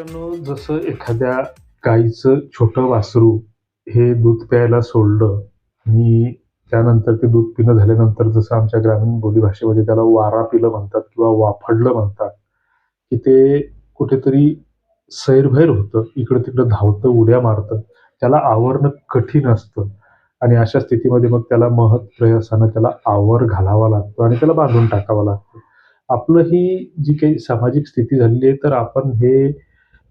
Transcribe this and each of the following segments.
मित्रांनो जसं एखाद्या गाईचं छोटं वासरू हे दूध प्यायला सोडलं आणि त्यानंतर ते दूध पिणं झाल्यानंतर जसं आमच्या ग्रामीण बोलीभाषेमध्ये त्याला वारा पिलं म्हणतात किंवा वाफडलं म्हणतात की ते कुठेतरी सैरभैर होतं इकडं तिकडं धावतं उड्या मारतं त्याला आवरणं कठीण असतं. आणि अशा स्थितीमध्ये मग त्याला महत् प्रयासानं त्याला आवर घालावा लागतो आणि त्याला बांधून टाकावा लागतो. आपलं ही जी काही सामाजिक स्थिती झालेली आहे तर आपण हे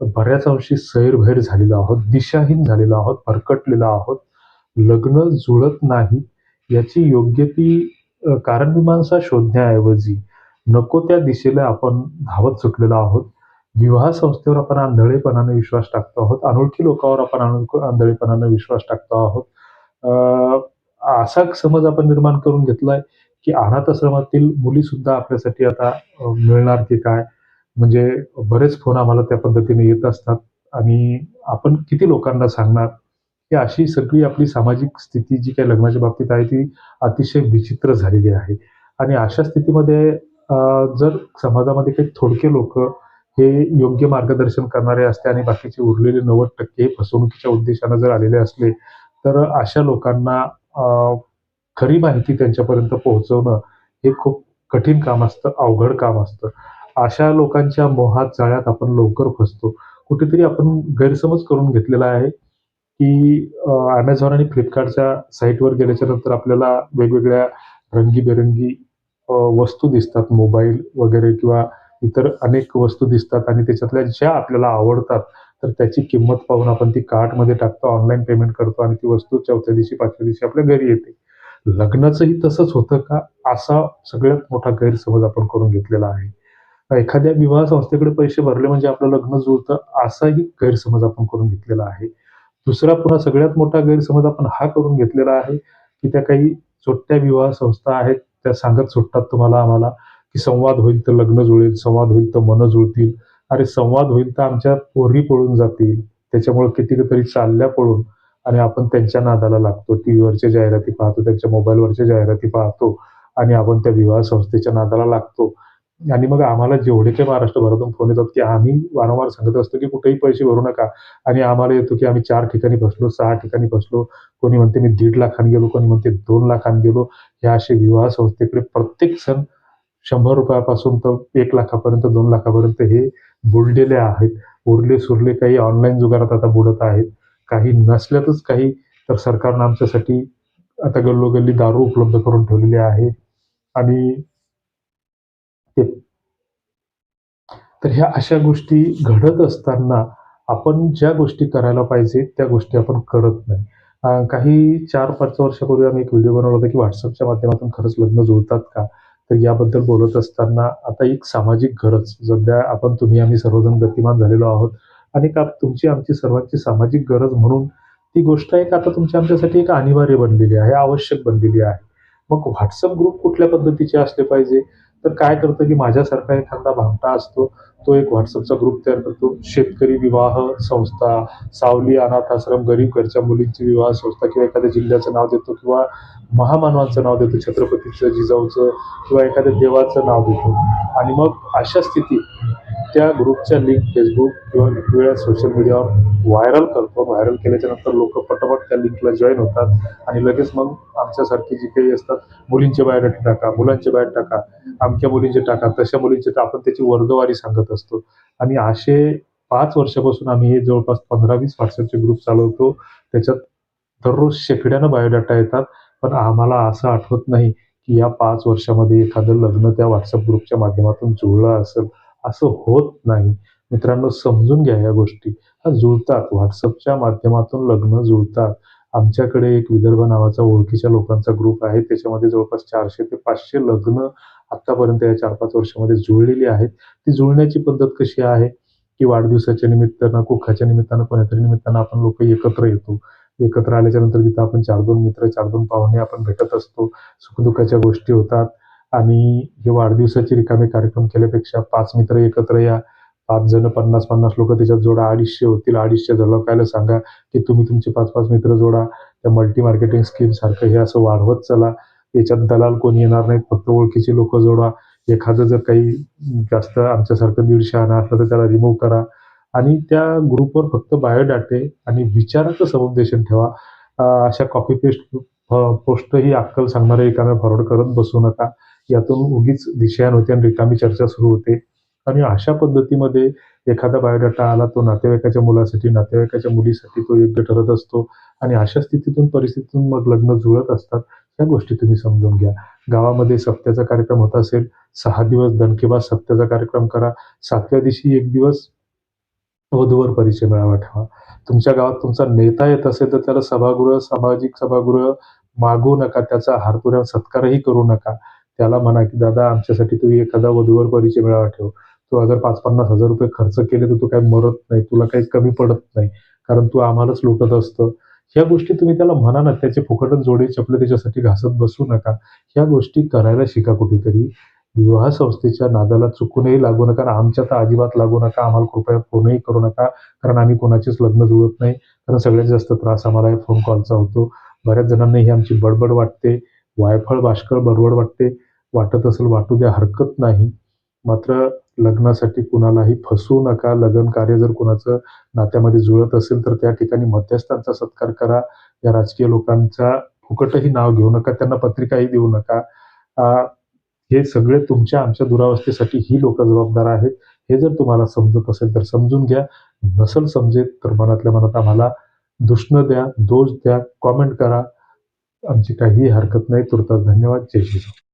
बऱ्याच अंशी सैरभैर झालेलो आहोत दिशाहीन झालेलो आहोत भरकटलेलो आहोत. लग्न जुळत नाही. याची योग्य ती कारणमीमांसा शोधण्याऐवजी नको त्या दिशेला आपण धावत सुटलेलो आहोत. विवाह संस्थेवर आपण आंधळेपणाने विश्वास टाकतो आहोत. अनोळखी लोकांवर आपण आंधळेपणाने विश्वास टाकतो आहोत. असा समज आपण निर्माण करून घेतलाय की अनाथ आश्रमातील मुली सुद्धा आपल्यासाठी आता मिळणार की काय? म्हणजे बरेच फोन आम्हाला त्या पद्धतीने येत असतात. आणि आपण किती लोकांना सांगणार? ही अशी सगळी आपली सामाजिक स्थिती जी काही लग्नाच्या बाबतीत आहे ती अतिशय विचित्र झालेली आहे. आणि अशा स्थितीमध्ये जर समाजामध्ये काही थोडके लोक हे योग्य मार्गदर्शन करणारे असते आणि बाकीचे उरलेले नव्वद टक्के फसवणुकीच्या उद्देशानं जर आलेले असले तर अशा लोकांना खरी माहिती त्यांच्यापर्यंत पोहोचवणं हे खूप कठीण काम असतं अवघड काम असतं. अशा लोकांच्या मोहात जाळ्यात आपण लवकर फसतो. कुठेतरी आपण गैरसमज करून घेतलेला आहे की ॲमेझॉन आणि फ्लिपकार्टच्या साईटवर गेल्याच्यानंतर आपल्याला वेगवेगळ्या रंगीबेरंगी वस्तू दिसतात. मोबाईल वगैरे किंवा इतर अनेक वस्तू दिसतात आणि त्याच्यातल्या ज्या आपल्याला आवडतात तर त्याची किंमत पाहून आपण ती कार्टमध्ये टाकतो ऑनलाईन पेमेंट करतो आणि ती वस्तू चौथ्या दिवशी पाचव्या दिवशी आपल्या घरी येते. लग्नाचंही तसंच होतं का? असा सगळ्यात मोठा गैरसमज आपण करून घेतलेला आहे. एखाद्या विवाह संस्थेकडे पैसे भरले म्हणजे आपलं लग्न जुळतं असाही गैरसमज आपण करून घेतलेला आहे. दुसरा पुन्हा सगळ्यात मोठा गैरसमज आपण हा करून घेतलेला आहे की त्या काही छोट्या विवाह संस्था आहेत त्या सांगत सुटतात तुम्हाला आम्हाला की संवाद होईल तर लग्न जुळेल संवाद होईल तर मनं जुळतील. अरे संवाद होईल तर आमच्या पोरी पळून जातील. त्याच्यामुळे कितीतरी चालल्या पळून आणि आपण त्यांच्या नादाला लागतो. टी व्हीवरच्या जाहिराती पाहतो त्यांच्या मोबाईलवरच्या जाहिराती पाहतो आणि आपण त्या विवाह संस्थेच्या नादाला लागतो. आणि मग आम्हाला जेवढे काही महाराष्ट्रभरातून फोन येतात की आम्ही वारंवार सांगत असतो की कुठेही पैसे भरू नका. आणि आम्हाला येतो की आम्ही चार ठिकाणी बसलो सहा ठिकाणी बसलो. कोणी म्हणते मी दीड लाखांनी गेलो कोणी म्हणते दोन लाखांनी गेलो. ह्या असे विवाह संस्थेकडे प्रत्येक सण शंभर रुपयापासून तर एक लाखापर्यंत दोन लाखापर्यंत हे बुडलेले आहेत. उरले सुरले काही ऑनलाईन जुगारात आता बुडत आहेत. काही नसल्यातच काही तर सरकारनं आमच्यासाठी आता गल्लोगल्ली दारू उपलब्ध करून ठेवलेली आहे. आणि तर ह्या अशा गोष्टी घडत असताना आपण ज्या गोष्टी करायला पाहिजे त्या गोष्टी आपण करत नाही. काही चार पाच वर्षापूर्वी आम्ही एक व्हिडिओ बनवला होता की व्हॉट्सअपच्या माध्यमातून खरंच लग्न जुळतात का? तर याबद्दल बोलत असताना आता एक सामाजिक गरज सध्या आपण तुम्ही आम्ही सर्वजण गतिमान झालेलो आहोत. आणि का तुमची आमची सर्वांची सामाजिक गरज म्हणून ती गोष्ट एक आता तुमच्या आमच्यासाठी एक अनिवार्य बनलेली आहे आवश्यक बनलेली आहे. मग व्हॉट्सअप ग्रुप कुठल्या पद्धतीचे असले पाहिजे? तर काय करतं की माझ्यासारखा एखादा भामटा असतो तो एक व्हॉट्सअपचा ग्रुप तयार करतो. शेतकरी विवाह संस्था सावली अनाथ आश्रम गरीब घरच्या मुलींची विवाह संस्था किंवा एखाद्या जिल्ह्याचं नाव देतो किंवा महामानवांचं नाव देतो छत्रपतीचं जिजाऊचं किंवा एखाद्या देवाचं नाव देतो. आणि मग अशा स्थितीत त्या ग्रुपच्या लिंक फेसबुक किंवा वेगवेगळ्या सोशल मीडियावर व्हायरल करतो. व्हायरल केल्याच्यानंतर लोक पटापट त्या लिंकला जॉईन होतात. आणि लगेच मग आमच्यासारखी जी काही असतात मुलींचे बायोडाटा टाका मुलांचे बाहेर टाका आमच्या मुलींचे टाका तशा मुलींचे टाका. आपण त्याची वर्गवारी सांगत असतो. आणि असे पाच वर्षापासून आम्ही हे जवळपास पंधरा वीस व्हॉट्सअपचे ग्रुप चालवतो. त्याच्यात दररोज शेकड्यानं बायोडाटा येतात. पण आम्हाला असं आठवत नाही की या पाच वर्षामध्ये एखादं लग्न त्या व्हॉट्सअप ग्रुपच्या माध्यमातून जुळलं असेल. असं होत नाही. मित्रांनो समजून घ्या या गोष्टी. हा जुळतात. व्हॉट्सअपच्या माध्यमातून लग्न जुळतात. आमच्याकडे एक विदर्भ नावाचा ओळखीच्या लोकांचा ग्रुप आहे. त्याच्यामध्ये जवळपास चारशे ते पाचशे लग्न आतापर्यंत या चार पाच वर्षामध्ये जुळलेली आहेत. ती जुळण्याची पद्धत कशी आहे? की वाढदिवसाच्या निमित्तानं कुखाच्या निमित्तानं कोणातरी निमित्तानं आपण लोक एकत्र येतो. एकत्र आल्याच्यानंतर तिथं आपण चार दोन मित्र चार दोन पाहुणे आपण भेटत असतो. सुखदुःखाच्या गोष्टी होतात. आणि हे वाढदिवसाचे रिकामे कार्यक्रम केल्यापेक्षा पाच मित्र एकत्र या. पाच जण पन्नास पन्नास लोक त्याच्यात जोडा. अडीचशे होतील अडीचशे झळकायला सांगा की तुम्ही तुमचे पाच पाच मित्र जोडा. त्या मल्टी मार्केटिंग स्कीम सारखं हे असं वाढवत चला. याच्यात दलाल कोणी येणार नाहीत फक्त ओळखीचे लोक जोडा. एखादं जर काही जास्त आमच्यासारखं दीडशे आणा असलं तर त्याला रिमूव्ह करा. आणि त्या ग्रुपवर फक्त बायोडाटे आणि विचाराचं समुपदेशन ठेवा. अशा कॉपी पेस्ट पोस्टही अक्कल सांगणारे रिकामे फॉरवर्ड करत बसू नका. यातून उगीच दिशा नव्हती आणि रिकामी चर्चा सुरू होते. आणि अशा पद्धतीमध्ये एखादा बायोडाटा आला तो नातेवाईकाच्या मुलासाठी नातेवाईकाच्या मुलीसाठी तो योग्य ठरत असतो. आणि अशा स्थितीतून परिस्थितीतून मग लग्न जुळत असतात. ह्या गोष्टी तुम्ही समजून घ्या. गावामध्ये सप्त्याचा कार्यक्रम होत असेल सहा दिवस दणकेबाज सप्त्याचा कार्यक्रम करा. सातव्या दिवशी एक दिवस वधूवर परिचय मेळावा ठेवा. तुमच्या गावात तुमचा नेता येत असेल तर त्याला सभागृह सामाजिक सभागृह मागू नका. त्याचा हारतुऱ्या सत्कारही करू नका. त्याला म्हणा की दादा आमच्यासाठी तू एखादा वधूवर परिचय मिळावा ठेव. तू अगर पाच पन्नास हजार रुपये खर्च केले तर तू काही मरत नाही. तुला काही कमी पडत नाही. कारण तू आम्हालाच लुटत असतं. ह्या गोष्टी तुम्ही त्याला म्हणा ना त्याचे फुकटच जोडे चपले त्याच्यासाठी घासत बसू नका. ह्या गोष्टी करायला शिका कुठेतरी. विवाह संस्थेच्या नादाला चुकूनही लागू नका आणि आमच्या तर अजिबात लागू नका. आम्हाला कृपया फोनही करू नका. कारण आम्ही कोणाचेच लग्न जुळत नाही. कारण सगळ्यात जास्त त्रास आम्हाला या फोन कॉलचा होतो. बऱ्याच जणांना ही आमची बडबड वाटते. वायफळ बाष्कळ बडबड वाटते. वाटत असेल वाटू द्या हरकत नाही. मात्र लग्नासाठी कुणालाही फसवू नका. लग्न कार्य जर कुणाचं नात्यामध्ये जुळत असेल तर त्या ठिकाणी मध्यस्थांचा सत्कार करा. या राजकीय लोकांचा फुकटही नाव घेऊ नका. त्यांना पत्रिकाही देऊ नका. हे सगळे तुमच्या आमच्या दुरावस्थेसाठी ही लोक जबाबदार आहेत. हे जर तुम्हाला समजत असेल तर समजून घ्या. नसल समजेल तर मनातल्या मनात आम्हाला दुष्ण द्या दोष द्या कॉमेंट करा. आमची काहीही हरकत नाही. तुर्तास धन्यवाद. जय श्रीराम